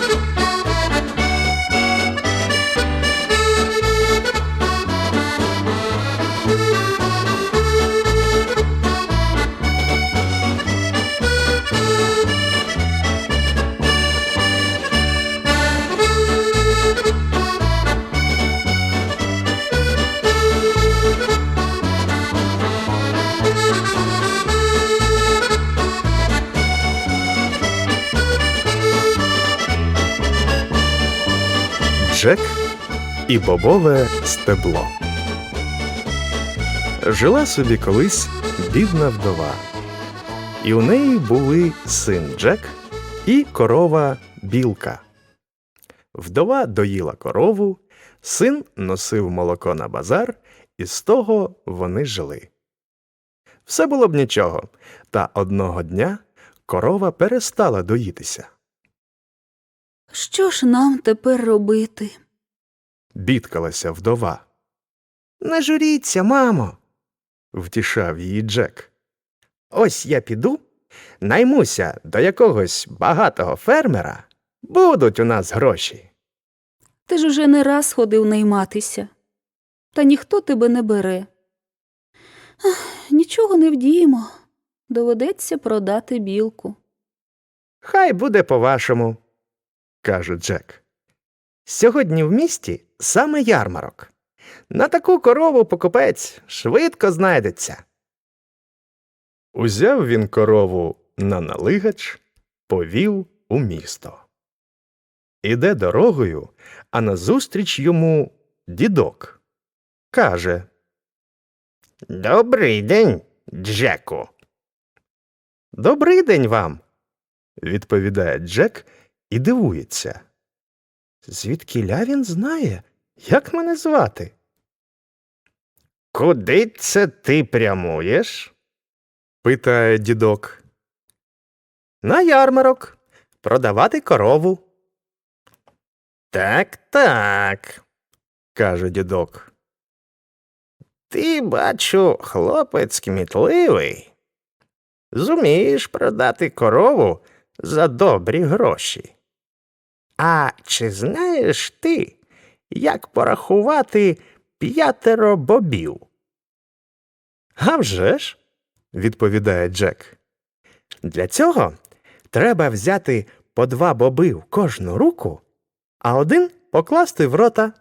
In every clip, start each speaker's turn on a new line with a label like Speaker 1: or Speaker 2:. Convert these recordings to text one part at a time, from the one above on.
Speaker 1: thank you. І бобове стебло. Жила собі колись бідна вдова, і у неї були син Джек і корова білка. Вдова доїла корову, син носив молоко на базар, і з того вони жили. Все було б нічого, та одного дня корова перестала доїтися.
Speaker 2: Що ж нам тепер робити?
Speaker 1: Бідкалася вдова. Не журіться, мамо, втішав її Джек. Ось я піду, наймуся до якогось багатого фермера, будуть у нас гроші.
Speaker 2: Ти ж уже не раз ходив найматися, та ніхто тебе не бере. Ах, нічого не вдіємо. Доведеться продати білку.
Speaker 1: Хай буде по-вашому, каже Джек. Сьогодні в місті саме ярмарок. На таку корову покупець швидко знайдеться. Узяв він корову на налигач, повів у місто. Іде дорогою, а назустріч йому дідок. Каже Добрий день, Джеку. Добрий день вам, відповідає Джек і дивується. Звідкіля він знає, як мене звати? Куди це ти прямуєш? питає дідок. На ярмарок продавати корову. Так, так, каже дідок. Ти, бачу, хлопець кмітливий. Зумієш продати корову за добрі гроші. А чи знаєш ти, як порахувати п'ятеро бобів? «А вже ж», – відповідає Джек. Для цього треба взяти по два боби в кожну руку, а один покласти в рота.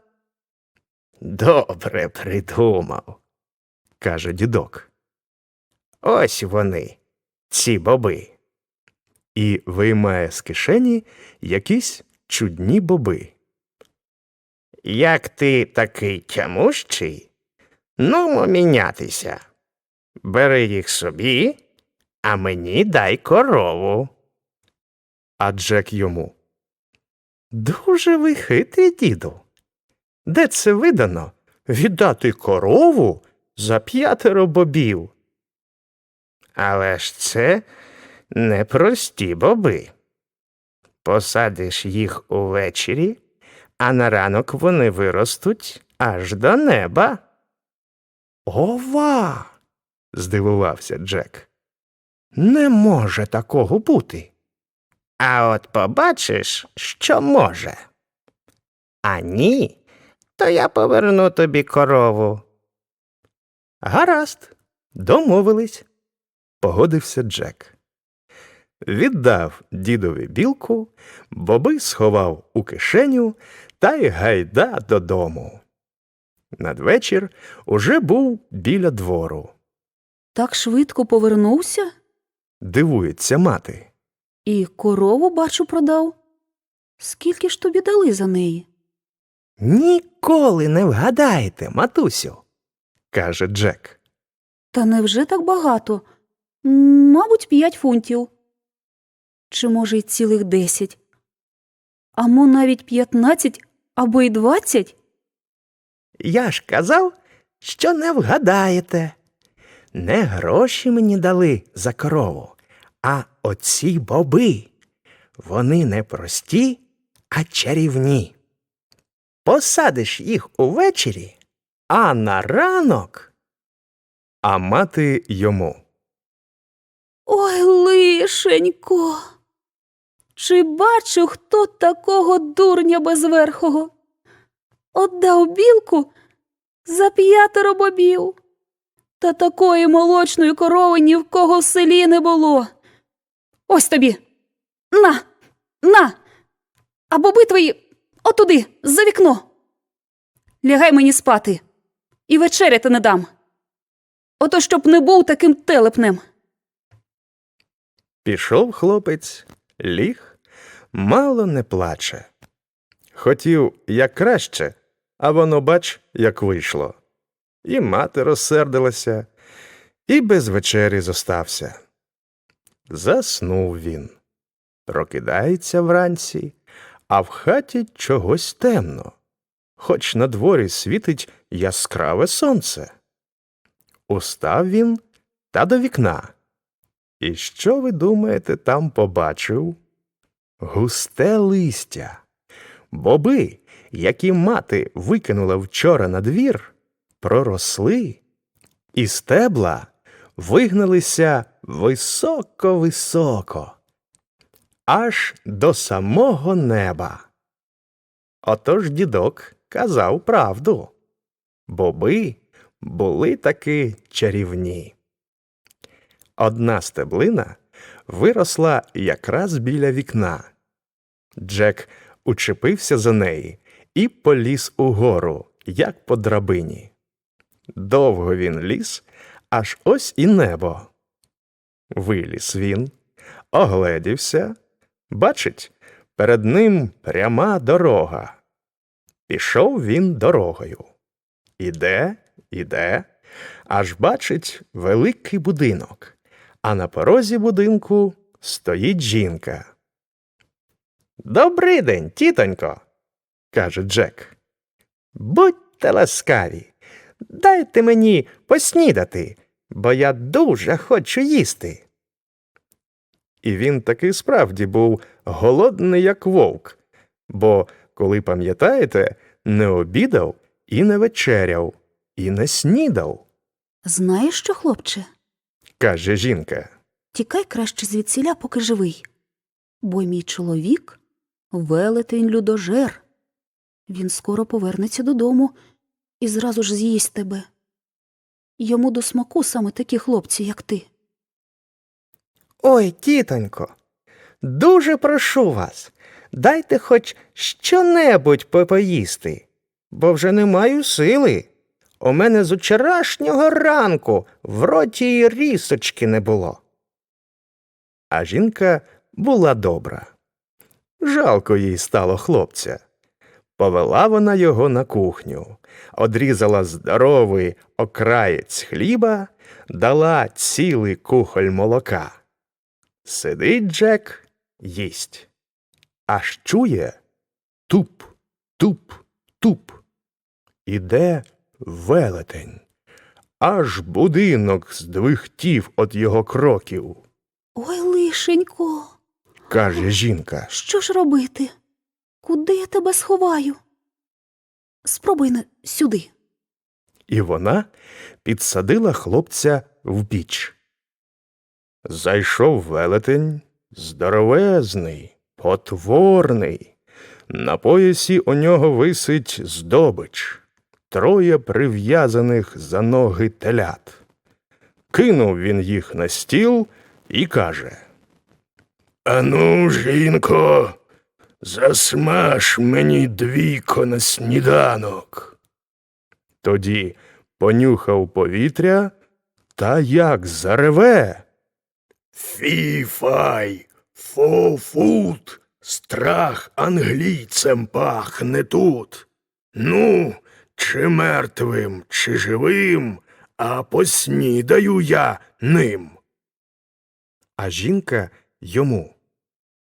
Speaker 1: Добре придумав, каже дідок. Ось вони, ці боби. І виймає з кишені якісь чудні боби. Як ти такий тямущий, нумо мінятися. Бери їх собі, а мені дай корову. А Джек йому. Дуже ви хитрі, діду. Де це видано віддати корову за п'ятеро бобів? Але ж це непрості боби. Посадиш їх увечері, а на ранок вони виростуть аж до неба. Ова. здивувався Джек. Не може такого бути. А от побачиш, що може. А ні, то я поверну тобі корову. Гаразд, домовились, погодився Джек. Віддав дідові білку, боби сховав у кишеню та й гайда додому. Надвечір уже був біля двору.
Speaker 2: Так швидко повернувся
Speaker 1: Дивується мати.
Speaker 2: і корову, бачу, продав. Скільки ж тобі дали за неї?
Speaker 1: Ніколи не вгадаєте, матусю, каже Джек.
Speaker 2: Та невже так багато? Мабуть, п'ять фунтів. Чи може й цілих десять? А мо навіть п'ятнадцять або й двадцять?
Speaker 1: Я ж казав, що не вгадаєте. Не гроші мені дали за корову, а оці боби. Вони не прості, а чарівні. Посадиш їх увечері, а на ранок. А мати йому.
Speaker 2: Ой, лишенько. Чи бачу хто такого дурня безверхого? Отдав білку за п'ятеро бобів. Та такої молочної корови ні в кого в селі не було. Ось тобі. На, на. А боби твої отуди, за вікно. Лягай мені спати, і вечеряти не дам. Ото щоб не був таким телепнем.
Speaker 1: Пішов хлопець, ліг, мало не плаче. Хотів як краще, а воно, бач, як вийшло. І мати розсердилася, і без вечері зостався. Заснув він. Прокидається вранці, а в хаті чогось темно, хоч на дворі світить яскраве сонце. Устав він та до вікна. І що ви думаєте, там побачив? Густе листя. Боби, які мати викинула вчора на двір, проросли, і стебла вигналися високо-високо, аж до самого неба. Отож дідок казав правду. Боби були таки чарівні. Одна стеблина виросла якраз біля вікна. Джек учепився за неї і поліз угору, як по драбині. Довго він ліз, аж ось і небо. Виліз він, огледівся, бачить, перед ним пряма дорога. Пішов він дорогою. Іде, іде, аж бачить великий будинок а на порозі будинку стоїть жінка. Добрий день, тітонько, каже Джек. Будьте ласкаві, дайте мені поснідати, бо я дуже хочу їсти. І він таки справді був голодний, як вовк, бо, коли пам'ятаєте, не обідав і не вечеряв, і не снідав,
Speaker 2: Знаєш що, хлопче?
Speaker 1: Каже жінка.
Speaker 2: Тікай краще звідсіля, поки живий. Бо мій чоловік велетень людожер. Він скоро повернеться додому і зразу ж з'їсть тебе. Йому до смаку саме такі хлопці, як ти.
Speaker 1: Ой, тітонько, дуже прошу вас, дайте хоч щонебудь попоїсти, бо вже не маю сили. У мене з учорашнього ранку в роті й рісочки не було. А жінка була добра. Жалко їй стало хлопця. Повела вона його на кухню, одрізала здоровий окраєць хліба, дала цілий кухоль молока. Сидить Джек, їсть. Аж чує туп, туп, туп. Іде велетень. Аж будинок здвихтів від його кроків,
Speaker 2: Ой, лишенько,
Speaker 1: каже жінка.
Speaker 2: що ж робити? Куди я тебе сховаю? Спробуй на сюди.
Speaker 1: І вона підсадила хлопця в піч. Зайшов велетень, здоровезний, потворний. На поясі у нього висить здобич, троє прив'язаних за ноги телят. Кинув він їх на стіл і каже Ану, жінко, засмаж мені двійко на сніданок. Тоді понюхав повітря та як зареве. Фі-фай, фу-фут, страх англійцем пахне тут. Ну, чи мертвим, чи живим, а поснідаю я ним. А жінка йому.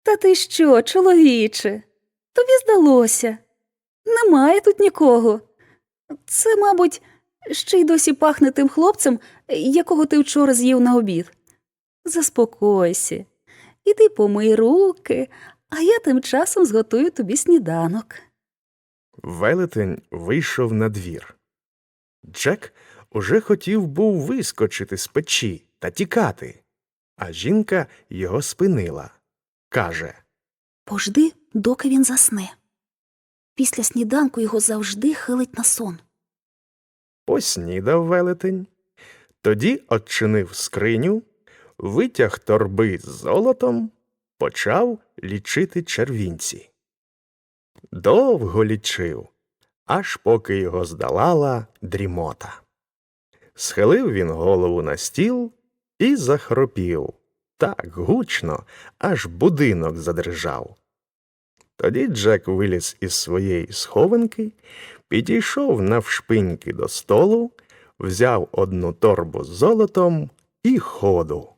Speaker 2: Та ти що, чоловіче? Тобі здалося. Немає тут нікого. Це, мабуть, ще й досі пахне тим хлопцем, якого ти вчора з'їв на обід. Заспокойся. Іди помий руки, а я тим часом зготую тобі сніданок.
Speaker 1: Велетень вийшов на двір. Джек уже хотів був вискочити з печі та тікати, а жінка його спинила. Каже
Speaker 2: Пожди, доки він засне. Після сніданку його завжди хилить на сон.
Speaker 1: Поснідав велетень, тоді odчинив скриню, витяг торби з золотом, почав лічити червінці. Довго лічив, аж поки його здолала дрімота. Схилив він голову на стіл і захропів так гучно, аж будинок задрижав. Тоді Джек виліз із своєї схованки, підійшов навшпиньки до столу, взяв одну торбу з золотом і ходу.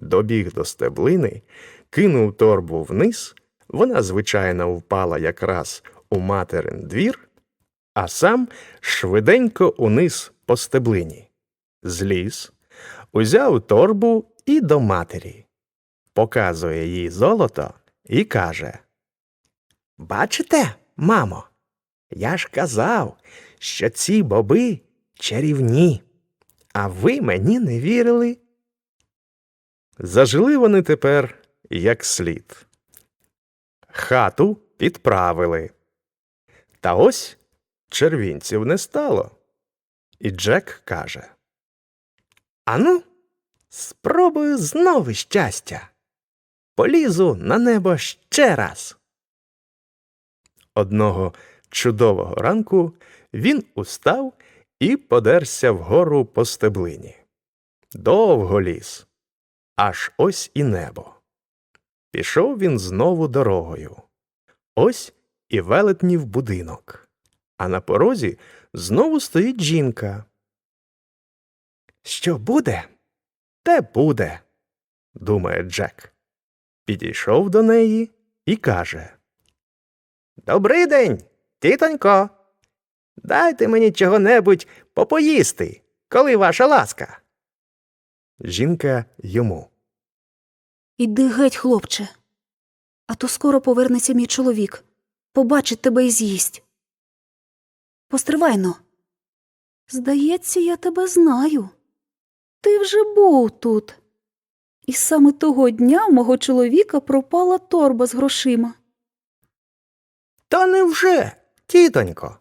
Speaker 1: Добіг до стеблини, кинув торбу вниз, вона, звичайно, впала якраз у материн двір, а сам швиденько униз по стеблині. Зліз, узяв торбу і до матері, показує їй золото і каже Бачите, мамо, я ж казав, що ці боби чарівні, а ви мені не вірили. Зажили вони тепер як слід. Хату підправили. Та ось червінців не стало. І Джек каже Ану, спробую знову щастя. Полізу на небо ще раз. Одного чудового ранку він устав і подерся вгору по стеблині. Довго ліз, аж ось і небо. Пішов він знову дорогою. Ось і велетнів будинок, а на порозі знову стоїть жінка. Що буде, те буде, думає Джек. Підійшов до неї і каже Добрий день, тітонько. Дайте мені чого-небудь попоїсти, коли ваша ласка. Жінка йому.
Speaker 2: Іди геть, хлопче. А то скоро повернеться мій чоловік. Побачить тебе і з'їсть. Постривайно. Здається, я тебе знаю. Ти вже був тут. І саме того дня у мого чоловіка пропала торба з грошима.
Speaker 1: Та невже, тітонько?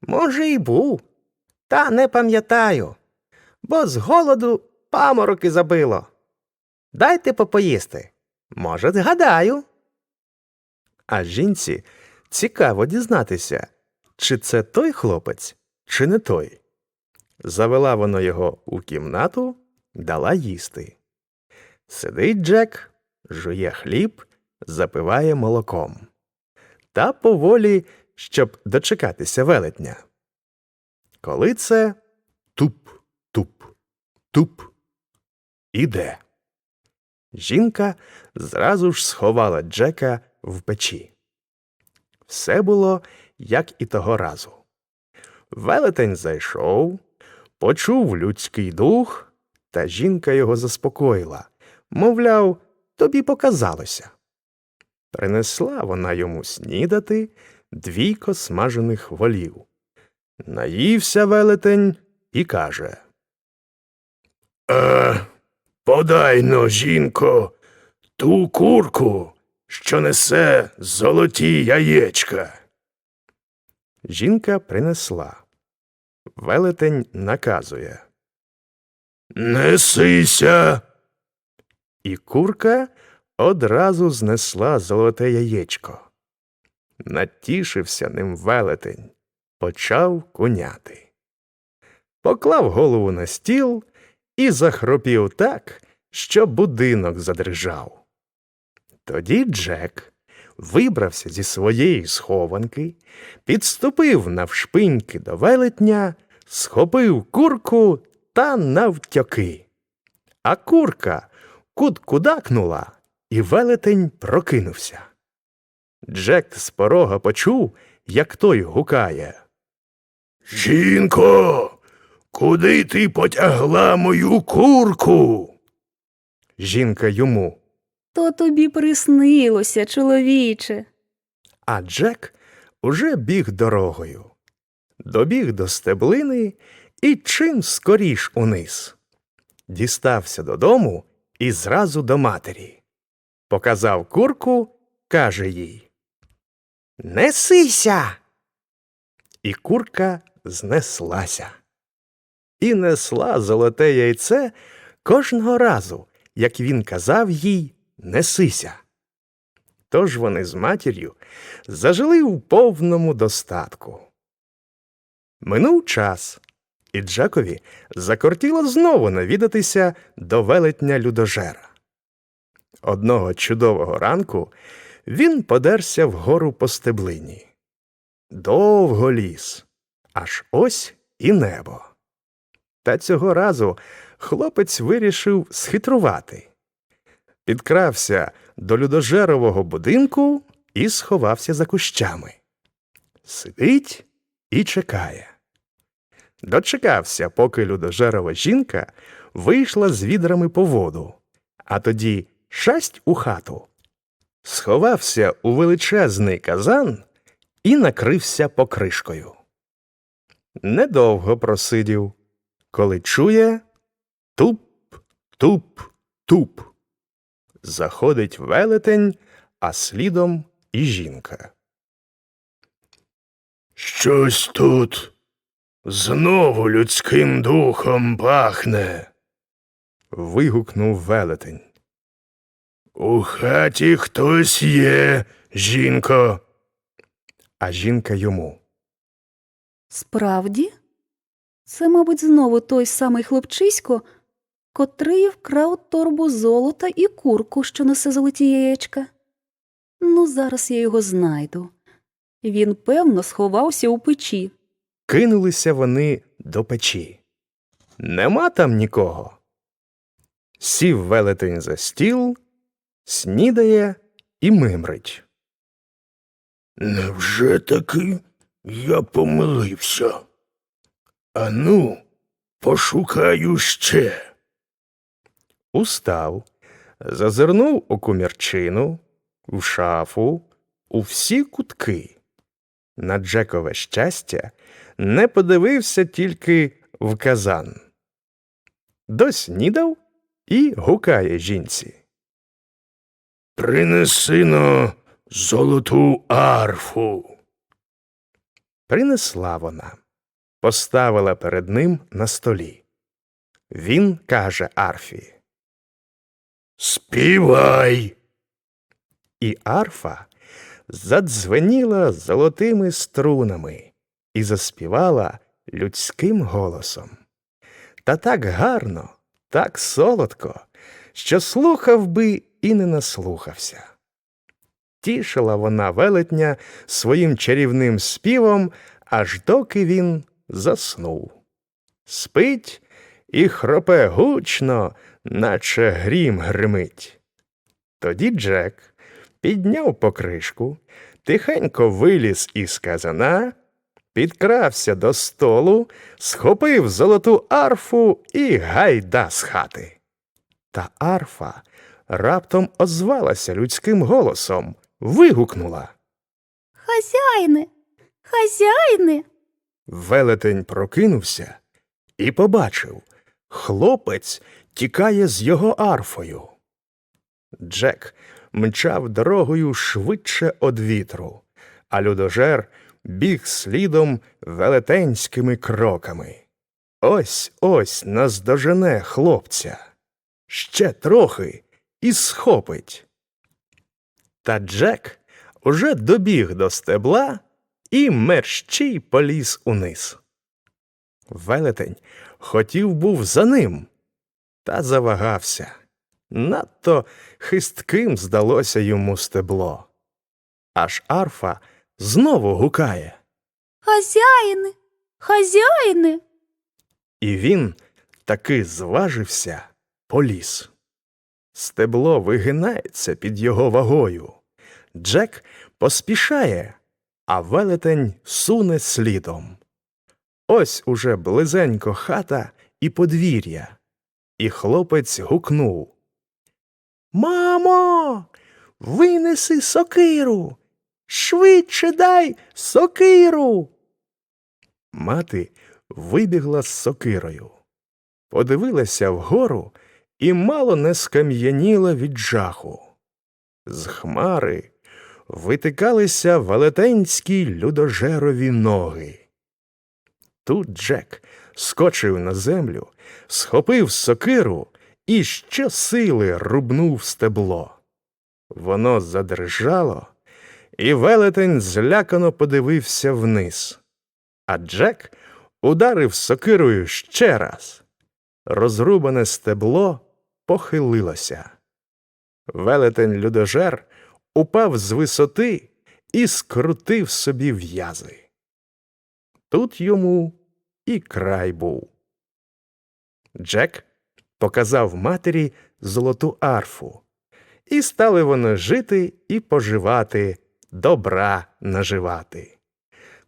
Speaker 1: Може, і був, та не пам'ятаю, бо з голоду памороки забило. Дайте попоїсти. Може, згадаю. А жінці цікаво дізнатися, чи це той хлопець, чи не той. Завела вона його у кімнату, дала їсти. Сидить Джек, жує хліб, запиває молоком. Та поволі, щоб дочекатися велетня. Коли це туп, туп, туп. Іде. Жінка зразу ж сховала Джека в печі. Все було, як і того разу. Велетень зайшов, почув людський дух, та жінка його заспокоїла, мовляв, тобі показалося. Принесла вона йому снідати двійко смажених волів. Наївся велетень і каже Е, подай но, жінко, ту курку, що несе золоті яєчка. Жінка принесла. Велетень наказує. Несися. І курка одразу знесла золоте яєчко. Натішився ним велетень, почав куняти. Поклав голову на стіл і захропів так, що будинок задрижав. Тоді Джек вибрався зі своєї схованки, підступив навшпиньки до велетня, схопив курку та навтьоки. А курка кут-кудакнула, і велетень прокинувся. Джек з порога почув, як той гукає. Жінко, куди ти потягла мою курку? Жінка йому.
Speaker 2: То тобі приснилося, чоловіче.
Speaker 1: А Джек уже біг дорогою. Добіг до стеблини і чим скоріш униз. Дістався додому і зразу до матері. Показав курку каже їй Несися. І курка знеслася. І несла золоте яйце кожного разу, як він казав їй Несися. Тож вони з матір'ю зажили у повному достатку. Минув час, і Джекові закортіло знову навідатися до велетня людожера. Одного чудового ранку він подерся вгору по стеблині. Довго ліс, аж ось і небо. Та цього разу хлопець вирішив схитрувати. Підкрався до людожерового будинку і сховався за кущами. Сидить і чекає. Дочекався, поки людожерова жінка вийшла з відрами по воду, а тоді шасть у хату. Сховався у величезний казан і накрився покришкою. Недовго просидів, коли чує туп, туп, туп. Заходить велетень, а слідом і жінка.
Speaker 3: Щось тут знову людським духом пахне.
Speaker 1: Вигукнув велетень.
Speaker 3: У хаті хтось є, жінко.
Speaker 1: А жінка йому.
Speaker 2: Справді? Це, мабуть, знову той самий хлопчисько, котрий вкрав торбу золота і курку, що несе золоті яєчка. Ну, зараз я його знайду. Він, певно, сховався у печі.
Speaker 1: Кинулися вони до печі. Нема там нікого. Сів велетень за стіл, снідає і мимрить.
Speaker 3: Невже таки я помилився? Ану, пошукаю ще.
Speaker 1: Устав, зазирнув у комірчину, в шафу, у всі кутки. На Джекове щастя не подивився тільки в казан. Доснідав і гукає жінці.
Speaker 3: Принеси но золоту арфу.
Speaker 1: Принесла вона, поставила перед ним на столі. Він каже Арфі.
Speaker 3: Співай.
Speaker 1: І арфа задзвеніла золотими струнами і заспівала людським голосом. Та так гарно, так солодко, що слухав би і не наслухався. Тішила вона велетня своїм чарівним співом, аж доки він заснув. Спить і хропе гучно, наче грім гримить. Тоді Джек підняв покришку, тихенько виліз із казана, підкрався до столу, схопив золоту арфу і гайда з хати. Та арфа раптом озвалася людським голосом, вигукнула.
Speaker 2: Хазяїне, хазяїне.
Speaker 1: Велетень прокинувся і побачив, хлопець тікає з його арфою. Джек мчав дорогою швидше од вітру, а людожер біг слідом велетенськими кроками. Ось ось наздожене хлопця. Ще трохи і схопить. Та Джек уже добіг до стебла і мерщій поліз униз. Велетень хотів був за ним, та завагався. Надто хистким здалося йому стебло. Аж арфа знову гукає,
Speaker 2: Хазяїне, хазяїне.
Speaker 1: і він таки зважився поліз. Стебло вигинається під його вагою. Джек поспішає, а велетень суне слідом. Ось уже близенько хата і подвір'я. І хлопець гукнув Мамо, винеси сокиру. Швидше дай сокиру. Мати вибігла з сокирою, подивилася вгору і мало не скам'яніла від жаху. З хмари витикалися велетенські людожерові ноги. Тут Джек скочив на землю, схопив сокиру і щосили рубнув стебло. Воно задрижало, і велетень злякано подивився вниз. А Джек ударив сокирою ще раз. Розрубане стебло похилилося. Велетень людожер упав з висоти і скрутив собі в'язи. Тут йому і край був. Джек показав матері золоту арфу, і стали вони жити і поживати, добра наживати.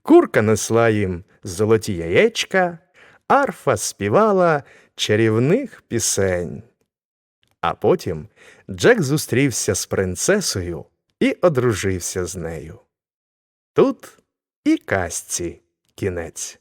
Speaker 1: Курка несла їм золоті яєчка, арфа співала чарівних пісень. А потім Джек зустрівся з принцесою і одружився з нею. Тут і казці кінець.